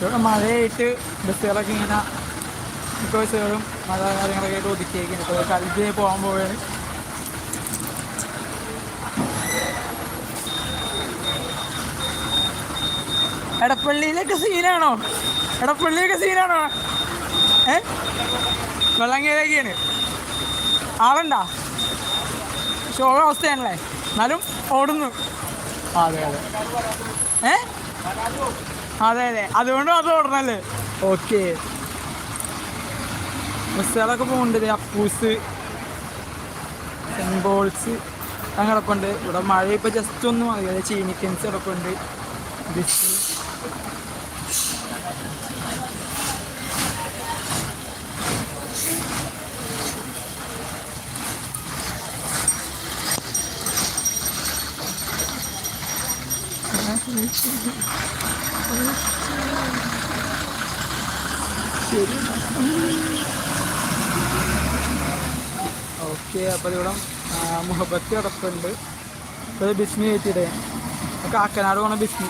ഇവിടെ മഴയായിട്ട് ബസ്സുകളൊക്കെ ഇങ്ങനെ മിക്ക ബസ്സുകളും മഴ കാര്യങ്ങളൊക്കെ ആയിട്ട് ഒതുക്കിയേക്കുന്നു. ഇപ്പോൾ കൽജി പോകാൻ പോവുകയാണ്. എടപ്പള്ളിയിലൊക്കെ സീനാണോ എടപ്പള്ളിയൊക്കെ സീനാണോ ഏ? വെള്ളങ്കേരൊക്കെയാണ് ആളുണ്ടാ? ശോക അവസ്ഥയാണല്ലേ? എന്നാലും ഓടുന്നു. അതെ അതെ. ഏ? അതെ അതെ. അതുകൊണ്ട് അത് ഓടണല്ലേ ഓക്കെ. ബസ്സുകളൊക്കെ പോകുന്നുണ്ട് അപ്പൂസ് സെൻബോൾസ് ബോൾസ് അങ്ങനെ കിടപ്പുണ്ട്. ഇവിടെ മഴ ഇപ്പോൾ ജസ്റ്റ് ഒന്ന് മതി. അതായത് ചീനിക്കൻസ് കിടപ്പുണ്ട്. ബിസ്കി ഓക്കെ അപ്പോൾ ഇവിടെ മുഹബത്ത് കിടപ്പുണ്ട്. ഇപ്പോൾ ബിസ്മി കയറ്റിയിടേ കാക്കനാട് പോണ ബിസ്മി.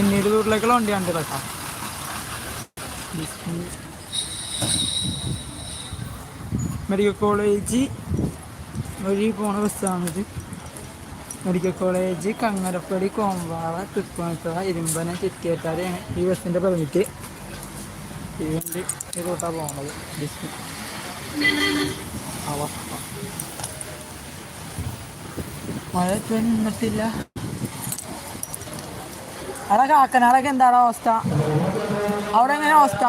എന്നീട് ദൂരിലേക്കുള്ള ഉണ്ട് കേട്ടോ മെഡിക്കൽ കോളേജ്. വഴി പോണ ബസ്സാണിത് മെഡിക്കൽ കോളേജ് കങ്ങരപ്പടി കോമ്പാറ തൃപ്പൂണിത്തുറ ഇരുമ്പന ചിറ്റിയേട്ടാരെയാണ് ഈ ബസ്സിന്റെ പെർമിറ്റ് ഈ വണ്ടി ഈ പോകുന്നത് അവസ്ഥ. മഴ ഇപ്പം നിന്നിട്ടില്ല. അവിടെ കാക്കനാടൊക്കെ എന്താണ് അവസ്ഥ? അവിടെ എങ്ങനെ അവസ്ഥ?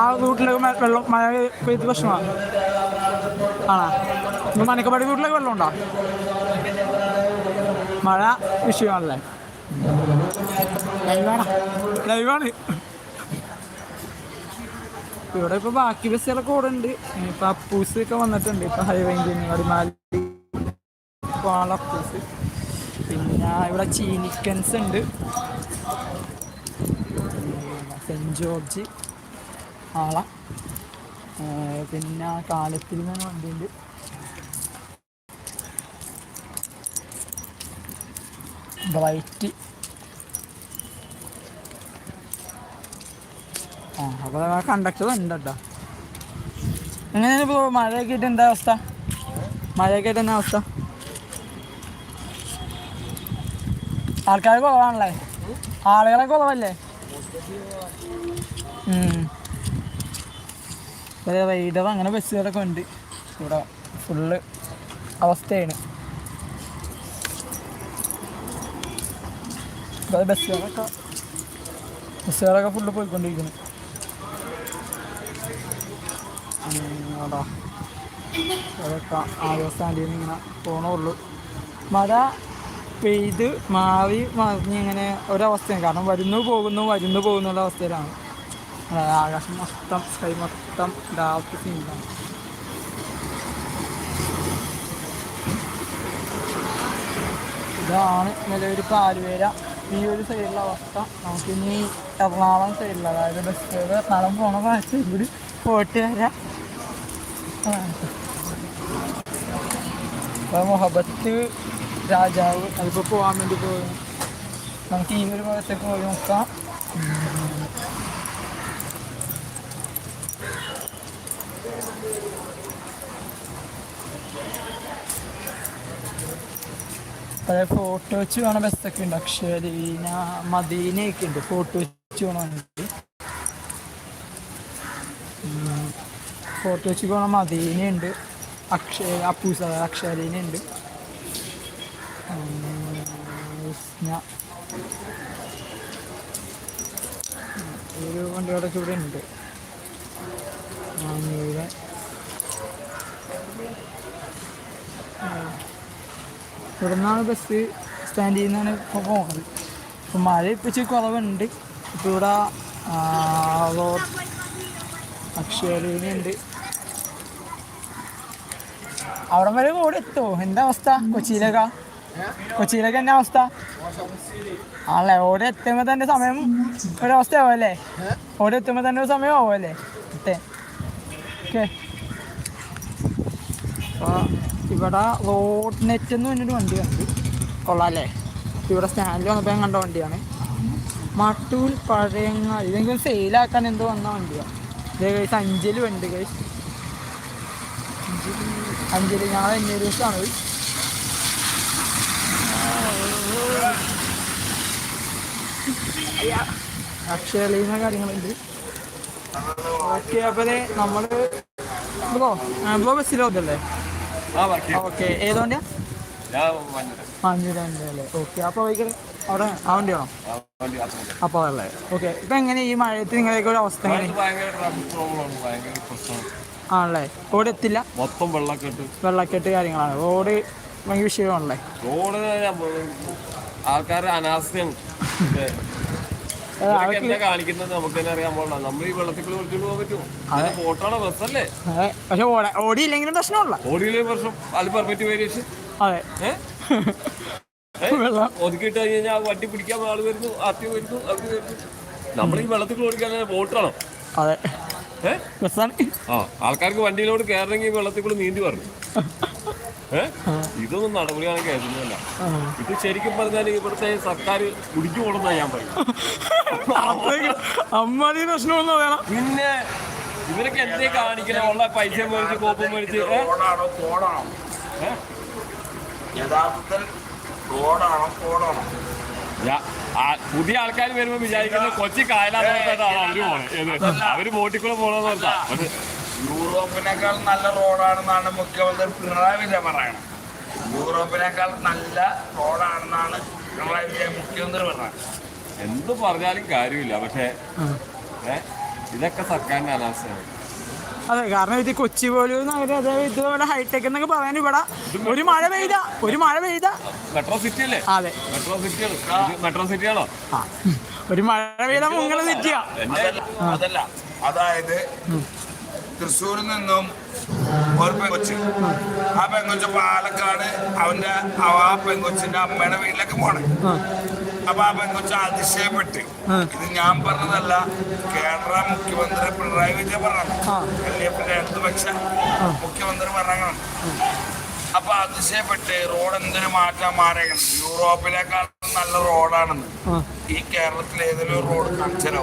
ആ റൂട്ടിലൊക്കെ വെള്ളം മഴ പെയ്ത് പ്രശ്നമാണ്? ആണോ? മനക്കപ്പാടി വീട്ടിലൊക്കെ വെള്ളം ഉണ്ടോ മഴ വിഷയമാണല്ലേ? ലൈവാണ്. ഇവിടെ ഇപ്പൊ ബാക്കി ബസ്സുകളൊക്കെ കൂടെ ഉണ്ട്. ഇപ്പൊ അപ്പൂസ് ഒക്കെ വന്നിട്ടുണ്ട്. ഇപ്പൊ ഹൈവേ അടിമാലി പോകാനുള്ള അപ്പൂസ്. പിന്നെ ഇവിടെ ചീനിക്കൻസ് ഉണ്ട്. സെന്റ് ജോർജ് ആള. പിന്നെ കാലത്തിൽ നിന്ന് വണ്ടിയുണ്ട്. ബ്രൈറ്റ് ആ അപ്പോൾ ആ കണ്ടക്ടർ ഉണ്ട് കേട്ടോ. എങ്ങനെയാണ് ഇപ്പോൾ മഴയൊക്കെ ആയിട്ട് എന്താ അവസ്ഥ? മഴയൊക്കെ ആയിട്ട് എന്നാ അവസ്ഥ? ആൾക്കാർ കുറവാണല്ലേ? ആളുകളെ കുറവല്ലേ? റൈഡർ അങ്ങനെ ബസ്സുകളൊക്കെ ഉണ്ട്. ഇവിടെ ഫുള്ള് അവസ്ഥയാണ്. ഇവിടെ ബസ്സുകാരൊക്കെ ബസ്സുകാരൊക്കെ ഫുള്ള് പോയിക്കൊണ്ടിരിക്കുന്നു. അതൊക്കെ ആ ദിവസം ഇങ്ങനെ പോണുള്ളൂ. മഴ പെയ്ത് മാറി മറിഞ്ഞ് ഇങ്ങനെ ഒരവസ്ഥയാണ്. കാരണം വരുന്നു പോകുന്നു വരുന്നു പോകുന്നു ഉള്ള അവസ്ഥയിലാണ്. അതായത് ആകാശം മൊത്തം സ്കൈ മൊത്തം ഡാർക്ക് സീനാണ് ഇതാണ് നിലവിൽ പാലുവേര. ഈ ഒരു സൈഡിലെ അവസ്ഥ. നമുക്ക് ഇനി എറണാകുളം സൈഡിൽ അതായത് ബസ് എറണാകുളം പോണ ഭാഗത്ത് കൂടി പോയിട്ട് വരാം. അപ്പോൾ മുഹബത്ത് രാജാവ് അതിപ്പോൾ പോകാൻ വേണ്ടി പോയി നമുക്ക് ഈ ഒരു ഭാഗത്തേക്ക് പോയി നോക്കാം. പഴയ ഫോട്ടോ വെച്ച് പോണ ബസ്സൊക്കെ ഉണ്ട്. അക്ഷരീന മദീനയൊക്കെ ഉണ്ട്. ഫോട്ടോ വെച്ച് പോകണമെങ്കിൽ ഫോട്ടോ വെച്ച് പോണ മദീനയുണ്ട് അക്ഷയ അപ്പൂസ അക്ഷരീന ഉണ്ട്. ഞാൻ ഒരു വണ്ടിയുടെ ചൂടെ ഉണ്ട്. മാങ്ങയുടെ ഇവിടെ നിന്നാണ് ബസ് സ്റ്റാൻഡിൽ നിന്നാണ് ഇപ്പോൾ പോകുന്നത് ഇപ്പം മഴ ഇപ്പോൾ ഇച്ചിരി കുറവുണ്ട്. ഇപ്പോൾ ഇവിടെ അക്ഷയലുണ്ട് അവിടെ വരെ കൂടെ എത്തുമോ എന്താ അവസ്ഥ? കൊച്ചിയിലേക്ക? കൊച്ചിയിലേക്ക് എന്നാ അവസ്ഥ? ആണല്ലേ? ഓടെ എത്തുമ്പോൾ തന്നെ സമയം ഒരവസ്ഥയാവും അല്ലേ ഓടെ എത്തുമ്പോൾ തന്നെ ഒരു സമയം എത്തേ ഓക്കെ ഇവിടെ റോഡ് നെറ്റ് എന്ന് പറഞ്ഞൊരു വണ്ടി കണ്ടു. കൊള്ളാല്ലേ? ഇവിടെ സ്റ്റാൻഡിൽ വന്നപ്പോൾ ഞാൻ കണ്ട വണ്ടിയാണ്. മട്ടൂൽ പഴയങ്ങ ഇതെങ്കിലും സെയിലാക്കാൻ എന്തോ വന്ന വണ്ടിയാണ് ഇതേ കഴിച്ച് അഞ്ചൽ വണ്ടി കഴിച്ച് അഞ്ചൽ ഞാൻ എന്നെ ദിവസമാണ് അക്ഷയലീന കാര്യങ്ങളുണ്ട്. ഓക്കെ അപ്പോൾ നമ്മൾ ബ്ലോ ബ്ലോ ബസ്സിലോ ഓക്കെ ഏത് വണ്ടിയാ? അല്ലേ? ഓക്കെ അപ്പോൾ വൈകിട്ട് അവിടെ ആ വണ്ടി യാത്ര അപ്പോൾ അതല്ലേ ഓക്കെ ഇപ്പം എങ്ങനെ ഈ മഴയത്ത് നിങ്ങളെയൊക്കെ ഒരു അവസ്ഥ ആണല്ലേ? റോഡ് എത്തില്ല? മൊത്തം വെള്ളക്കെട്ട് വെള്ളക്കെട്ട് കാര്യങ്ങളാണ്. റോഡ് ഭയങ്കര വിഷയമാണല്ലേ? റോഡ് ആൾക്കാരുടെ അനാസ്ഥയാണ്. പക്ഷെ ഓടിയില്ലെങ്കിലും പ്രശ്നമുള്ള. ഓടിയില്ലേ പ്രശ്നം? അത്. പെർമിറ്റ് വേരിയേഷൻ അതെ കഴിഞ്ഞാൽ വണ്ടി പിടിക്കാൻ ആൾ വരുന്നു ആദ്യം വരുന്നു വരുന്നു. നമ്മൾ ഈ വെള്ളത്തിൽ ഓടിക്കാൻ ബോട്ടാണോ? അതെ. ഏഹ് ആ ആൾക്കാർക്ക് വണ്ടിയിലോട് കയറണമെങ്കിൽ വെള്ളത്തിൽ കൂടെ നീന്തി പറഞ്ഞു ഇതൊന്നും നടപടിയാണ് കേൾക്കുന്നതല്ല ആ. ഇത് ശരിക്കും പറഞ്ഞാൽ ഇവിടുത്തെ സർക്കാർ കുടിച്ചു പോകണമെന്നാണ് ഞാൻ പറയും അമ്മാതി പ്രശ്നമൊന്നും വേണം പിന്നെ ഇവരൊക്കെ എന്തേ കാണിക്കണേ? ഉള്ള പൈസ മേടിച്ച് കോപ്പം മേടിച്ച്? യഥാർത്ഥത്തിൽ റോഡാണോ? കോടാണോ പുതിയ ആൾക്കാർ വരുമ്പോ വിചാരിക്കുന്നത് കൊച്ചി കായലാന്നോർത്താണ് അവർ പോണേ. പോണെന്ന് പറഞ്ഞാ യൂറോപ്പിനേക്കാൾ നല്ല റോഡാണെന്നാണ് മുഖ്യമന്ത്രി പിണറായി വിജയൻ പറയുന്നത് യൂറോപ്പിനേക്കാൾ നല്ല റോഡാണെന്നാണ് പിണറായി വിജയൻ മുഖ്യമന്ത്രി പറഞ്ഞത് എന്ത് പറഞ്ഞാലും കാര്യമില്ല പക്ഷേ ഇതൊക്കെ സർക്കാരിന്റെ അനാവശ്യമാണ് അതെ കാരണം ഇത് കൊച്ചി പോലും അതായത് ഇതുപോലെ ഹൈടെക് എന്നൊക്കെ പറയാൻ ഇവിടെ ഒരു മഴ പെയ്ത ഒരു മഴ പെയ്ത. മെട്രോ സിറ്റി അല്ലേ അതെ. മെട്രോ സിറ്റി ഇത് മെട്രോ സിറ്റിയാണോ ഒരു മഴ പെയ്ത മുങ്ങള സിറ്റിയാ. അതല്ല. അതായത് തൃശ്ശൂരിൽ നിന്നും ഒരു പെങ്കൊച്ച് ആ പെങ്കൊച്ച് പാലക്കാട് അവന്റെ ആ പെങ്കൊച്ചിന്റെ അമ്മയുടെ വീട്ടിലേക്ക് പോണേ. അപ്പൊ ആ പെങ്കൊച്ച് അതിശയപ്പെട്ട് ഇത് ഞാൻ പറഞ്ഞതല്ല കേരള മുഖ്യമന്ത്രി പിണറായി വിജയൻ പറഞ്ഞു എൽ ഡി എഫിന്റെ ഇടതുപക്ഷ മുഖ്യമന്ത്രി പറഞ്ഞു അപ്പൊ അതിശയപ്പെട്ട് റോഡ് എന്തിനു മാറ്റാൻ മാറിയ യൂറോപ്പിലേക്കാൾ നല്ല റോഡാണെന്ന്. ഈ കേരളത്തിൽ ഏതെങ്കിലും ഒരു റോഡ് കാണിച്ചാലോ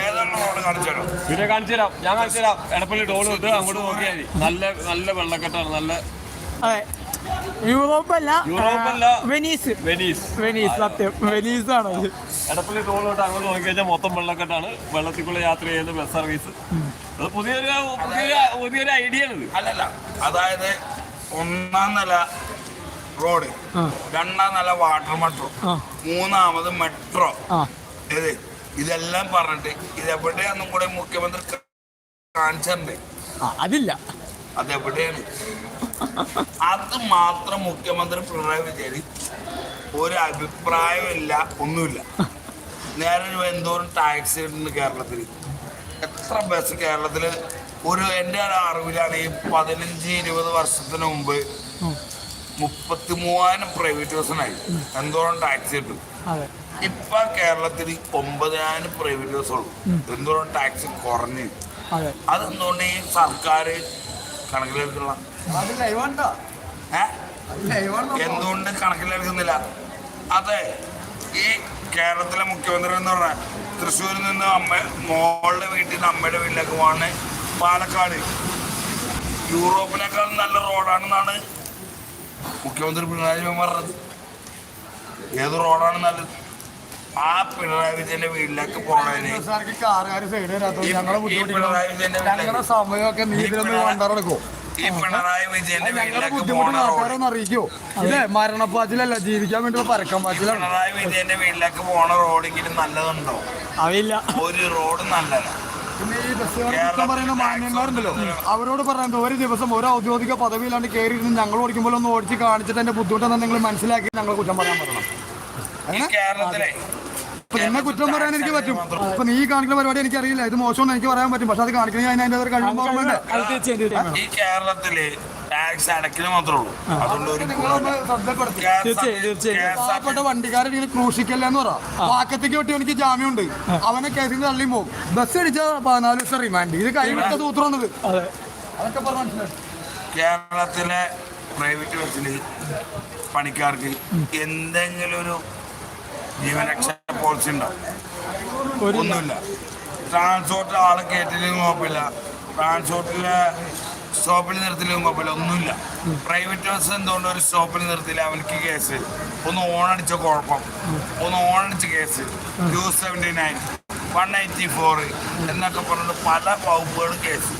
ഏതെങ്കിലും റോഡ് കാണിച്ചാലോ പിന്നെ കാണിച്ചു തരാം ഞാൻ കാണിച്ചു തരാം എടപ്പള്ളി ടോൾ തൊട്ട് അങ്ങോട്ട് നോക്കിയാൽ മതി. നല്ല നല്ല വെള്ളക്കെട്ടാണ്. നല്ല അതെ. യൂറോപ്പല്ല യൂറോപ്പല്ല. വെനീസ്. വെനീസ്. വെനീസ് സത്യം. വെനീസ് ആണ് എടപ്പള്ളി ടോൾ തൊട്ട് അങ്ങോട്ട് നോക്കി കഴിഞ്ഞാൽ മൊത്തം വെള്ളക്കെട്ടാണ്. വെള്ളത്തിക്കുള്ള യാത്ര ചെയ്യുന്ന ബസ് സർവീസ് അത് പുതിയൊരു പുതിയൊരു പുതിയൊരു ഐഡിയ ആണ് അല്ലല്ല. അതായത് ഒന്നാം നില റോഡ്. രണ്ടാം നില വാട്ടർ മെട്രോ. മൂന്നാമത് മെട്രോ. ഇത് ഇതെല്ലാം പറഞ്ഞിട്ട് ഇതെവിടെയാന്നും കൂടെ മുഖ്യമന്ത്രി കാണിച്ചിട്ടുണ്ട് അതില്ല. അതെവിടെയാണ്? അത് മാത്രം മുഖ്യമന്ത്രി പിണറായി വിജയൻ ഒരു അഭിപ്രായമില്ല ഒന്നുമില്ല. നേരെ ഒരു എന്തോരം ടാക്സി ഉണ്ട് കേരളത്തിൽ എത്ര ബസ് കേരളത്തിൽ ഒരു എന്റെ ഒരു അറിവിലാണ് ഈ പതിനഞ്ച് ഇരുപത് വർഷത്തിന് മുമ്പ്. മുപ്പത്തി മൂവായിരം പ്രൈവറ്റ് ബസ്സിനായി എന്തോരം ടാക്സി കിട്ടും അതെ. ഇപ്പൊ കേരളത്തിൽ ഒമ്പതിനായിരം പ്രൈവറ്റ് ബസ്സുള്ളൂ എന്തോരം ടാക്സി കുറഞ്ഞു അതെ. അതെന്തുകൊണ്ട് ഈ സർക്കാർ കണക്കിലെടുക്കുന്ന? എന്തുകൊണ്ട് കണക്കിലെടുക്കുന്നില്ല? അതെ. ഈ കേരളത്തിലെ മുഖ്യമന്ത്രി എന്ന് പറഞ്ഞാൽ തൃശ്ശൂരിൽ നിന്ന് അമ്മ മോളുടെ വീട്ടിൽ നിന്ന് അമ്മയുടെ വീട്ടിലേക്ക് പോകണേ പാലക്കാട്. യൂറോപ്പിനേക്കാൾ നല്ല റോഡാണെന്നാണ് മുഖ്യമന്ത്രി പിണറായി വിജയൻ പറഞ്ഞത്. ഏത് റോഡാണ് നല്ലത്? ആ പിണറായി വിജയന്റെ വീട്ടിലേക്ക് പോണതിന് ഈ- പിണറായി വിജയന്റെ വീട്ടിലേക്ക് സമയമൊക്കെ ഈ പിണറായി വിജയന്റെ ഞങ്ങളുടെ വീട്ടിലേക്ക് ബുദ്ധിമുട്ട് പോണ റോഡ്. അറിയിക്കോ. മരണപ്പാച്ചിലല്ല ജീവിക്കാൻ വേണ്ടി പരക്കം പാച്ചിലാണ് പിണറായി വിജയന്റെ വീട്ടിലേക്ക് പോണ റോഡെങ്കിലും നല്ലതുണ്ടോ? അതില്ല ഒരു റോഡ് നല്ലത. പിന്നെ ഈ ബസ്സുകാരെ കുറ്റം പറയുന്ന മാന്യന്മാരുണ്ടല്ലോ. അവരോട് പറയുന്നത് ഒരു ദിവസം ഒരു ഔദ്യോഗിക പദവിയിലാണ് കയറിയിരുന്ന് ഞങ്ങൾ ഓടിക്കുമ്പോൾ ഒന്ന് ഓടിച്ച് കാണിച്ചിട്ട് എന്റെ ബുദ്ധിമുട്ടെന്ന് നിങ്ങൾ മനസ്സിലാക്കി ഞങ്ങൾ കുറ്റം പറയാൻ പറ്റണം ഈ കേരളത്തിലെ ഇപ്പൊ എന്നെ കുറ്റം പറയാൻ എനിക്ക് പറ്റും. അപ്പൊ നീ കാണിക്കുന്ന പരിപാടി എനിക്കറിയില്ല. ഇത് മോശമെന്ന് എനിക്ക് പറയാൻ പറ്റും. പക്ഷെ അത് കാണിക്കണമെങ്കിൽ അതിന് അതിന്റെ ഒരു കഴിവും വേണ്ടേ അത് തീർച്ചയായും തീർച്ചയായും. ഈ കേരളത്തിൽ ടാക്സ് അടക്കൽ മാത്രമേ ഉള്ളൂ. അതുകൊണ്ട് ഒരു. പാവപ്പെട്ട വണ്ടിക്കാരെ ഇങ്ങനെ ക്രൂശിക്കല്ല എന്ന് പറ. വാക്കത്തേക്ക് വെട്ടി എനിക്ക് ജാമ്യമുണ്ട്. അവനെ കേസിൽ തള്ളി പോകും. ബസ് അടിച്ച പതിനാല് ദിവസം റിമാൻഡ് ഇത് കൈവിട്ട സൂത്രമാണിത് അതെ. അതൊക്കെ പറഞ്ഞ മനസ്സിലായി. കേരളത്തിലെ പ്രൈവറ്റ് ബസ്സിൽ പണിക്കാർക്ക് എന്തെങ്കിലും ഒരു ജീവനക്ഷ പോളിസി ഉണ്ടാവും ഒന്നുമില്ല. ട്രാൻസ്പോർട്ട് ആളെ കയറ്റിലും കുഴപ്പമില്ല. ട്രാൻസ്പോർട്ടിലെ സ്റ്റോപ്പിൽ നിർത്തിലും കുഴപ്പമില്ല. ഒന്നുമില്ല. പ്രൈവറ്റ് ബസ് എന്തുകൊണ്ട് ഒരു സ്റ്റോപ്പിൽ നിർത്തില്ല അവനക്ക് കേസ് ഒന്ന് ഓണടിച്ച കുഴപ്പം. ഒന്ന് ഓണടിച്ച case two seventy nine one eighty four എന്നൊക്കെ പറഞ്ഞിട്ട് പല വകുപ്പുകളും കേസ്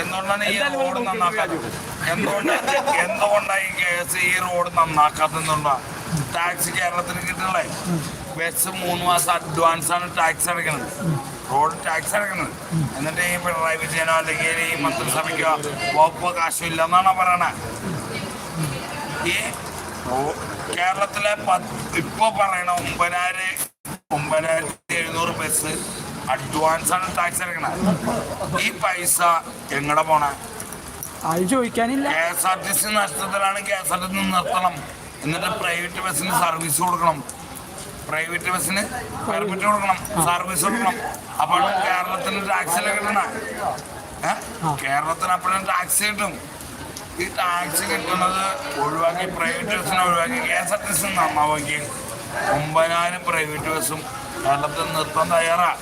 എന്തുകൊണ്ടാണ് ഈ റോഡ് നന്നാക്കാത്തത്? എന്തുകൊണ്ട് എന്തുകൊണ്ടാണ് ഈ കേസ് ഈ റോഡ് നന്നാക്കാത്തതെന്നുള്ള ടാക്സ് കേരളത്തിന് കിട്ടണേ ബസ് മൂന്ന് മാസം അഡ്വാൻസ് ആണ് ടാക്സ് അടയ്ക്കുന്നത് റോഡ് ടാക്സ് ഇറങ്ങുന്നത് എന്നിട്ട് ഈ പിണറായി വിജയനോ അല്ലെങ്കിൽ ഈ മന്ത്രിസഭയ്ക്കോ വകുപ്പോ കാശോ ഇല്ലെന്നാണോ പറയണേ? ഈ കേരളത്തിലെ പത്ത് ഇപ്പൊ പറയണ ഒമ്പതിനായിരം ഒമ്പതിനായിരത്തി എഴുന്നൂറ് ബസ് അഡ്വാൻസ് ആണ് ടാക്സ് അടയ്ക്കണത് ഈ പൈസ എങ്ങടെ പോണേ? അത് ചോദിക്കാനില്ല. K S R T C നഷ്ടത്തിലാണ് K S R T C നിർത്തണം. എന്നിട്ട് പ്രൈവറ്റ് ബസ്സിന് സർവീസ് കൊടുക്കണം. പ്രൈവറ്റ് ബസ്സിന് പെർമിറ്റ് കൊടുക്കണം സർവീസ് കൊടുക്കണം. അപ്പോൾ കേരളത്തിന് ടാക്സ് കിട്ടണ. കേരളത്തിന് അപ്പോഴും ടാക്സ് കിട്ടും. ഈ ടാക്സ് കിട്ടുന്നത് ഒഴിവാക്കി പ്രൈവറ്റ് ബസ്സിനെ ഒഴിവാക്കി. K S R T C നന്നാവാക്കി ഒമ്പതിനായിരം പ്രൈവറ്റ് ബസ്സും കേരളത്തിൽ നിർത്താൻ തയ്യാറാണ്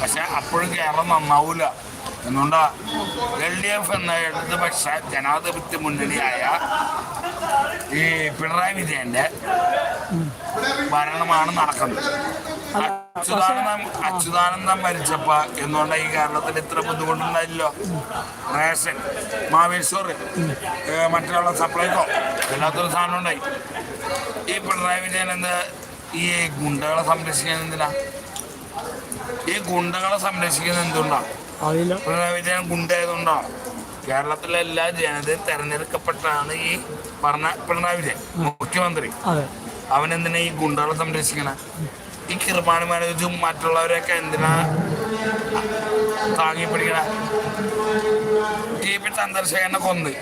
പക്ഷെ അപ്പോഴും കേരളം നന്നാവൂല. എന്തുകൊണ്ടാ എൽ ഡി എഫ് എന്ന ഇടതുപക്ഷ ജനാധിപത്യ മുന്നണിയായ ഈ പിണറായി വിജയന്റെ ഭരണമാണ് നടക്കുന്നത്. അച്യുതാനന്ദൻ അച്യുതാനന്ദൻ മരിച്ചപ്പ എന്തുകൊണ്ടാ ഈ കേരളത്തിൽ ഇത്ര ബുദ്ധിമുട്ടുണ്ടായില്ലോ? റേഷൻ മാവേശ്വർ മറ്റുള്ള സപ്ലൈകോ എല്ലാത്തൊരു സാധനം ഉണ്ടായി ഈ പിണറായി വിജയൻ എന്ത് ഈ ഗുണ്ടകളെ സംരക്ഷിക്കാൻ എന്തിനാ? ഈ ഗുണ്ടകളെ സംരക്ഷിക്കുന്നത് എന്തുകൊണ്ടാ? അറിയില്ല പിണറായി വിജയൻ ഗുണ്ടായതുകൊണ്ടോ കേരളത്തിലെ എല്ലാ ജനതയും തെരഞ്ഞെടുക്കപ്പെട്ടാണ് ഈ പറഞ്ഞ പിണറായി വിജയൻ മുഖ്യമന്ത്രി. അവൻ എന്തിനാ ഈ ഗുണ്ടകളെ സംരക്ഷിക്കണ? ഈ കിർമാണി മാനേജും മറ്റുള്ളവരെയൊക്കെ എന്തിനാ താങ്ങി പിടിക്കണ? ടി പി ചന്ദ്രശേഖരനെ കൊന്ന്.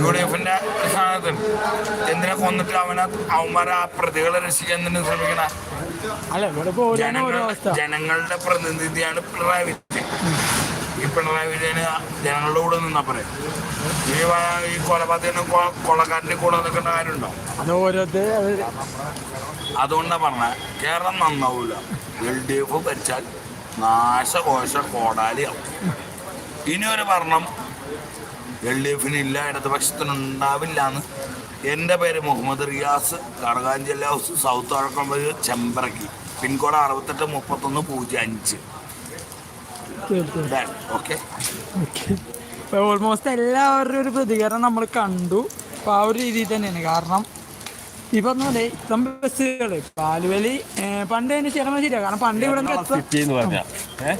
യു ഡി എഫിന്റെ സ്ഥാനത്ത്. എന്തിനെ കൊന്നിട്ട് അവനെ അവന്മാരെ ആ പ്രതികളെ രക്ഷിക്കാൻ എന്തിനു ശ്രമിക്കണ? അല്ല ഇവിടെ ജനങ്ങളുടെ പ്രതിനിധിയാണ് പിണറായി വിജയൻ. ഈ പിണറായി വിജയന് ജനങ്ങളുടെ കൂടെ നിന്നാ പറയാം ഈ കൊലപാതകനും കൊളക്കാരന്റെ കൂടെ നിൽക്കേണ്ട കാര്യമുണ്ടോ? അതുകൊണ്ടാ അതുകൊണ്ടാണ് പറഞ്ഞ കേരളം നന്നാവൂല. എൽ ഡി എഫ് ഭരിച്ചാൽ നാശകോശ കോടാലിയാവും. ഇനി ഒരു ഭരണം എൽ ഡി എഫിന് ഇല്ല ഇടതുപക്ഷത്തിനുണ്ടാവില്ല എന്ന് എന്റെ പേര് Muhammad Riyas Kadakanchalla house south Vazhakkambath Chemparakki pin code അറുപത്തെട്ട് മുപ്പത്തൊന്ന് പൂജ്യം അഞ്ച്. ഓക്കെ. ഓൾമോസ്റ്റ് എല്ലാവരുടെയും ഒരു പ്രതികരണം നമ്മൾ കണ്ടു. അപ്പോൾ ആ ഒരു രീതിയിൽ തന്നെയാണ്. കാരണം ഈ പറഞ്ഞ പോലെ ഇത്തരം ബസ്സുകൾ പാലുവലി പണ്ട് തന്നെ ചേർന്ന ശരിയാണ് കാരണം പണ്ട് ഇവിടെ എറണാകുളം സിറ്റി എന്ന് പറഞ്ഞ ഏഹ്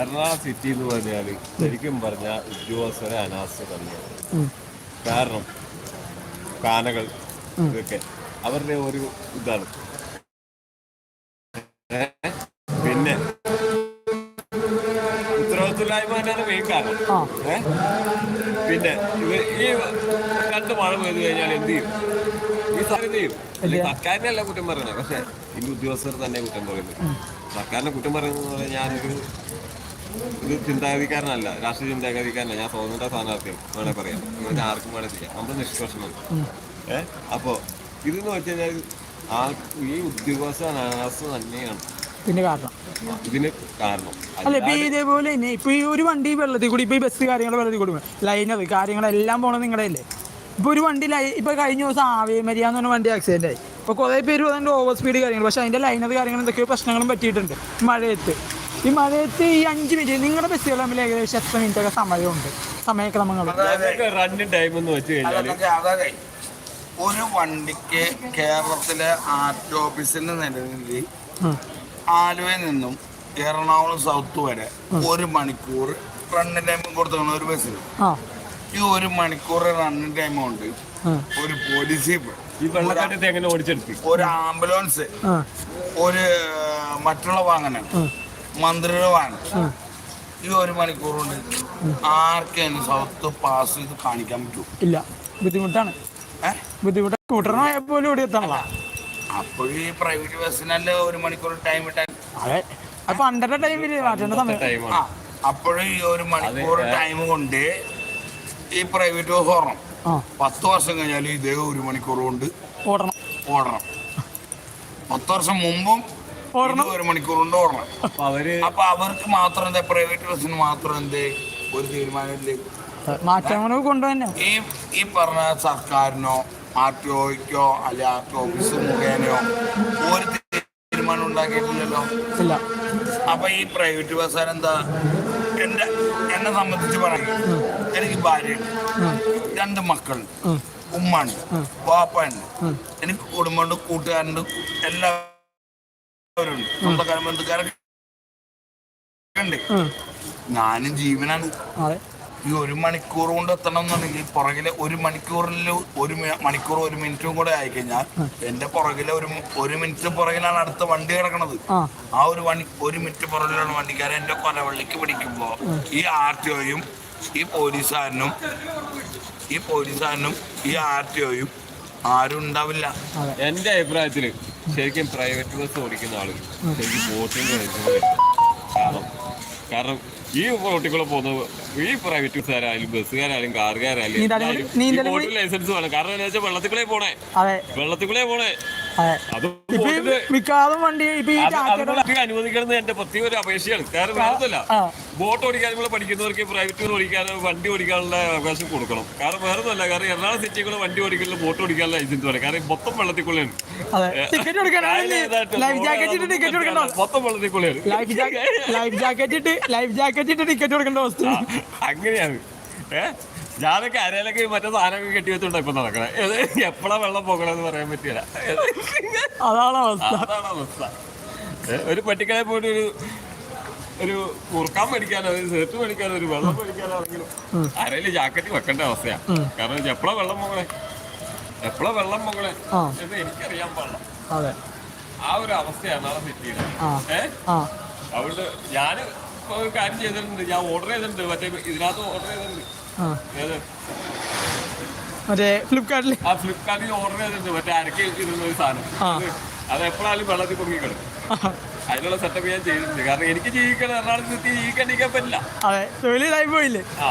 എറണാകുളം സിറ്റി എന്ന് പറഞ്ഞാൽ ശരിക്കും പറഞ്ഞ ഉദ്യോഗസ്ഥരെ അനാസ്ഥ തന്നെയാണ്. കാരണം കാനകൾ ഇതൊക്കെ അവരുടെ ഒരു ഇതാണ്? പിന്നെ ഉത്തരവാദിത്തമില്ലായ്മ തന്നെയാണ് മെയിൻ കാരണം ഏ? പിന്നെ ഇത് ഈ രണ്ട് മഴ പെയ്തു കഴിഞ്ഞാൽ എന്ത് ചെയ്യും? ഈ സാധനം ചെയ്യും? സർക്കാരിനെ സർക്കാരിനല്ല കുറ്റം പറയുന്നത് പക്ഷെ ഇന്ന് ഉദ്യോഗസ്ഥർ തന്നെ കുറ്റം പറയുന്നത്. സർക്കാരിനെ കുറ്റം പറയുന്നത് ഞാനൊരു ഒരു ചിന്താഗതിക്കാരനല്ല രാഷ്ട്രീയ ചിന്താഗതിക്കാരനല്ല. ഞാൻ സ്വതന്ത്ര സ്ഥാനാർത്ഥിയും വേണേ പറയാം. അങ്ങനെ ആർക്കും വേണേ ചെയ്യാം. നമ്മൾ നിഷ്കർഷണം ഏഹ് അപ്പോ ഇതെന്ന് വെച്ച് കഴിഞ്ഞാൽ ആ ഈ ഉദ്യോഗസ്ഥ അനാസ്ഥ തന്നെയാണ്. പിന്നെ കാരണം. ഇതിന് കാരണം. അല്ല ഇപ്പൊ ഇതേപോലെ തന്നെ ഇപ്പൊ ഈ ഒരു വണ്ടി വെള്ളത്തിൽ കൂടി ഇപ്പൊ ഈ ബസ് കാര്യങ്ങൾ വെള്ളത്തിൽ കൂടി ലൈനർ കാര്യങ്ങളെല്ലാം പോണത് നിങ്ങളുടെ അല്ലേ? ഇപ്പൊ ഒരു വണ്ടി ലൈ ഇപ്പൊ കഴിഞ്ഞ ദിവസം ആവേമരിയ എന്ന് പറഞ്ഞ വണ്ടി ആക്സിഡന്റ് ആയി. ഇപ്പൊ കുറെ പേര് അതിന്റെ ഓവർ സ്പീഡ് കാര്യങ്ങൾ പക്ഷെ അതിന്റെ ലൈനർ കാര്യങ്ങൾ എന്തൊക്കെയോ പ്രശ്നങ്ങളും പറ്റിയിട്ടുണ്ട്. മഴയത്ത്. ഈ മഴയത്ത് ഈ അഞ്ച് മിനിറ്റ് നിങ്ങളുടെ ബസ്സുകൾ തമ്മിൽ ഏകദേശം എത്ര മിനിറ്റ് ഒക്കെ സമയമുണ്ട്? സമയക്രമങ്ങൾ റണ്ണിങ് ടൈം എന്ന് വെച്ച് കഴിഞ്ഞാൽ അതൊക്കെ അതെ ഒരു വണ്ടിക്ക് കേരളത്തിലെ ആർ ടി ഓഫീസിന്റെ നിലവിൽ ആലുവയിൽ നിന്നും എറണാകുളം സൗത്ത് വരെ ഒരു മണിക്കൂർ റണ്ണിങ് ടൈം കൊടുത്തു ഒരു ബസ്സിൽ ആ. ഈ ഒരു മണിക്കൂർ റണ്ണിങ് ടൈം ഉണ്ട് ഒരു പോലീസ് ഈ എങ്ങനെ ഓടിച്ചെടുത്തു ഒരു ആംബുലൻസ് ഒരു മറ്റുള്ള വാഹനം വാഹനം ഈ ഒരു മണിക്കൂർ കൊണ്ട് ആർക്കും സൗത്ത് പാസ് ചെയ്ത് കാണിക്കാൻ പറ്റൂ? ഇല്ല. ബുദ്ധിമുട്ടാണ്. ബുദ്ധിമുട്ട് സ്കൂട്ടറിനായ പോലും ഇവിടെ എത്തണല്ലോ അപ്പോൾ ഈ പ്രൈവറ്റ് ബസ്സിനല്ലേ ഒരു മണിക്കൂർ ടൈം ഇട്ടാൽ? അതെ. അത് പണ്ടത്തെ ടൈമിൽ മാറ്റേണ്ട സമയം. അപ്പോഴും ഈ ഒരു മണിക്കൂർ ടൈം കൊണ്ട് ഈ പ്രൈവറ്റ് ബസ് ഓടണം. പത്ത് വർഷം കഴിഞ്ഞാൽ ഇതേ ഒരു മണിക്കൂർ കൊണ്ട് ഓടണം. ഓടണം. പത്ത് വർഷം മുമ്പും ഓടണം. ഒരു മണിക്കൂർ കൊണ്ട് ഓടണം അപ്പൊ അവർ അപ്പൊ അവർക്ക് മാത്രം എന്താ പ്രൈവറ്റ് ബസ്സിന് മാത്രം എന്ത് ഒരു തീരുമാനമില്ലേ? മാറ്റങ്ങൾ കൊണ്ടുതന്നെ ഈ ഈ പറഞ്ഞ സർക്കാരിനോ ആർ ടി ഒക്കോ അല്ലെ ആർ ടി ഓഫീസ് മുഖേനയോ ഒരു തീരുമാനം ഉണ്ടാക്കിയിട്ടില്ലല്ലോ? ഇല്ല. അപ്പൊ ഈ പ്രൈവറ്റ് ബസ്സാൻ എന്താ എന്റെ എന്നെ സംബന്ധിച്ച് പറയും. എനിക്ക് ഭാര്യയുണ്ട്. രണ്ട് മക്കളുണ്ട്. ഉം. ഉമ്മുണ്ട് വാപ്പയുണ്ട്. എനിക്ക് കുടുംബമുണ്ട് കൂട്ടുകാരുണ്ട് എല്ലാവരും ബന്ധുക്കാരൊക്കെ ഉണ്ട്. ഞാനും ജീവനാണ്. അതെ. ഈ ഒരു മണിക്കൂർ കൊണ്ട് എത്തണം എന്നുണ്ടെങ്കിൽ പുറകിലെ ഒരു മണിക്കൂറിൽ ഒരു മണിക്കൂർ ഒരു മിനിറ്റും കൂടെ ആയിക്കഴിഞ്ഞാൽ എന്റെ പുറകിലെ ഒരു ഒരു മിനിറ്റ് പുറകിലാണ് അടുത്ത വണ്ടി കിടക്കണത്. ആ. ആ ഒരു വണ്ടി ഒരു മിനിറ്റ് പുറകിലാണ് വണ്ടിക്കാരൻ എന്റെ കൊലവള്ളിക്ക് പിടിക്കുമ്പോ ഈ ആർ ടി ഒയും ഈ പോലീസുകാരനും ഈ പോലീസുകാരനും ഈ ആർ ടി ഒയും ആരും ഉണ്ടാവില്ല. എന്റെ അഭിപ്രായത്തിൽ ശരിക്കും പ്രൈവറ്റ് ബസ് ഓടിക്കുന്ന ആളുകൾ ശരിക്കും വോട്ടിംഗ് കാരണം കാരണം ഈ റോട്ടിൽ പോകുന്ന ഈ പ്രൈവറ്റ് ബസ്സുകാരായാലും ബസ്സുകാരായാലും കാറുകാരായാലും നീന്താനും ലൈസൻസ് വേണം. കാരണം എന്താ വെച്ചാൽ വെള്ളത്തിക്കുള്ളേ പോണേ. വെള്ളത്തിക്കുള്ളേ പോണേ. മിക്കവാറും വണ്ടി ഇപ്പൊ ഈ അത് അനുവദിക്കണം എന്റെ പ്രത്യേക ഒരു അപേക്ഷയാണ് കാരണം വേറെ ബോട്ട് ഓടിക്കാനും നമ്മൾ പഠിക്കുന്നവർക്ക് പ്രൈവറ്റ് ഓടിക്കാൻ വണ്ടി ഓടിക്കാനുള്ള അവകാശം കൊടുക്കണം. കാരണം വേറൊന്നുമല്ല കാരണം എറണാകുളം സിറ്റിക്കുള്ള വണ്ടി ഓടിക്കാനുള്ള ബോട്ട് ഓടിക്കാനുള്ള ലൈസൻസ് വേണം. കാരണം മൊത്തം ടിക്കറ്റ് കൊടുക്കണ്ട മൊത്തം വെള്ളത്തിക്കുള്ളിയാണ് ലൈഫ് ജാക്കറ്റ് ലൈഫ് ജാക്കറ്റ് ഇട്ട് ലൈഫ് ജാക്കറ്റ് ഇട്ട് ടിക്കറ്റ് കൊടുക്കേണ്ട അവസ്ഥ അങ്ങനെയാണ്. ഏ? ഞാനൊക്കെ അരയിലൊക്കെ മറ്റേ സാധനമൊക്കെ കെട്ടി വെച്ചോണ്ടാ ഇപ്പൊ നടക്കണേ. എപ്പോഴാ വെള്ളം പോകണമെന്ന് പറയാൻ പറ്റില്ല. അതാണ് അവസ്ഥ. അതാണ് അവസ്ഥ. ഒരു പട്ടിക്കാരെ പോയിട്ട് ഒരു ഒരു കുറുക്കാൻ മേടിക്കാനോ ഒരു സെറ്റ് മേടിക്കാനോ ഒരു വെള്ളം മേടിക്കാനോ ആണെങ്കിലും അരയിൽ ജാക്കറ്റ് വെക്കേണ്ട അവസ്ഥയാ. കാരണം എപ്പോഴാ വെള്ളം പോകണേ? എപ്പോഴാ വെള്ളം പോകണേ. എന്ന് എനിക്കറിയാൻ പാടില്ല. ആ ഒരു അവസ്ഥയാണ് നാളെ പറ്റിയത്. ഏഹ് അതുകൊണ്ട് ഞാൻ ഒരു കാര്യം ചെയ്തിട്ടുണ്ട്. ഞാൻ ഓർഡർ ചെയ്തിട്ടുണ്ട്. മറ്റേ ഇതിനകത്ത് ഓർഡർ ചെയ്തിട്ടുണ്ട്. മറ്റേ ഫ്ലിപ്കാർട്ടിൽ ആ ഫ്ലിപ്കാർട്ടിൽ ഓർഡർ ചെയ്തിട്ടുണ്ട്. മറ്റേ അരക്കി ഇരുന്ന ഒരു സാധനം. അത് എപ്പോഴാലും വെള്ളത്തിൽ പൊങ്ങി കിടക്കും. അതിനുള്ള സെറ്റപ്പ് ഞാൻ ചെയ്തിട്ടുണ്ട്. കാരണം എനിക്ക് ജീവിക്കണം. എറണാകുളത്ത് നിർത്തി ജീവിക്കാണ്ടിരിക്കാൻ പറ്റില്ല അതെ തൊഴിലായി പോയില്ലേ? ആ.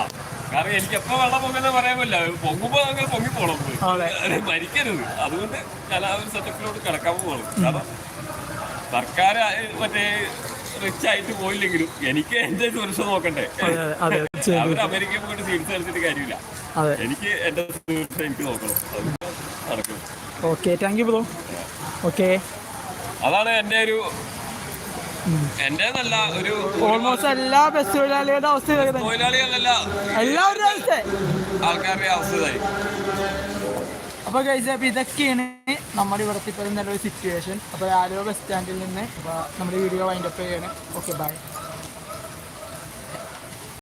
കാരണം എനിക്ക് എപ്പോ വെള്ളം പൊങ്ങുന്ന പറയാൻ പറ്റില്ല. പൊങ്ങുമ്പോ അങ്ങനെ പൊങ്ങി പോണം അതെ. അത് മരിക്കരുത്. അതുകൊണ്ട് ഞാൻ ആ ഒരു സെറ്റപ്പിലോട്ട് കിടക്കാൻ പോകണം കാരണം സർക്കാർ മറ്റേ റിച്ച് ആയിട്ട് പോയില്ലെങ്കിലും എനിക്ക് എന്റെ സുരക്ഷ നോക്കണ്ടേ? അവർ അമേരിക്കയിൽ പോയിട്ട് ചികിത്സ കളിച്ചിട്ട് കാര്യമില്ല. എനിക്ക് എന്റെ സുരക്ഷ എനിക്ക് നോക്കണം. നടക്കും. Okay thank you bro okay അതാണ് എന്റെ ഒരു എന്റെ നല്ല ഒരു ഓൾമോസ്റ്റ് എല്ലാ ബസ് തൊഴിലാളികളുടെ അവസ്ഥ. തൊഴിലാളികളല്ല. എല്ലാവരുടെ അവസ്ഥ. ആൾക്കാരുടെ അവസ്ഥ ഇതായി ഗൈസ് അപ്പോൾ ഇതൊക്കെയാണ് നമ്മുടെ ഇവിടുത്തെ ഇപ്പോഴും നല്ലൊരു സിറ്റുവേഷൻ അപ്പൊ ആലുവ ബസ് സ്റ്റാൻഡിൽ നിന്ന് നമ്മുടെ വീഡിയോ വൈൻഡപ്പ് ചെയ്യാണ്. Okay bye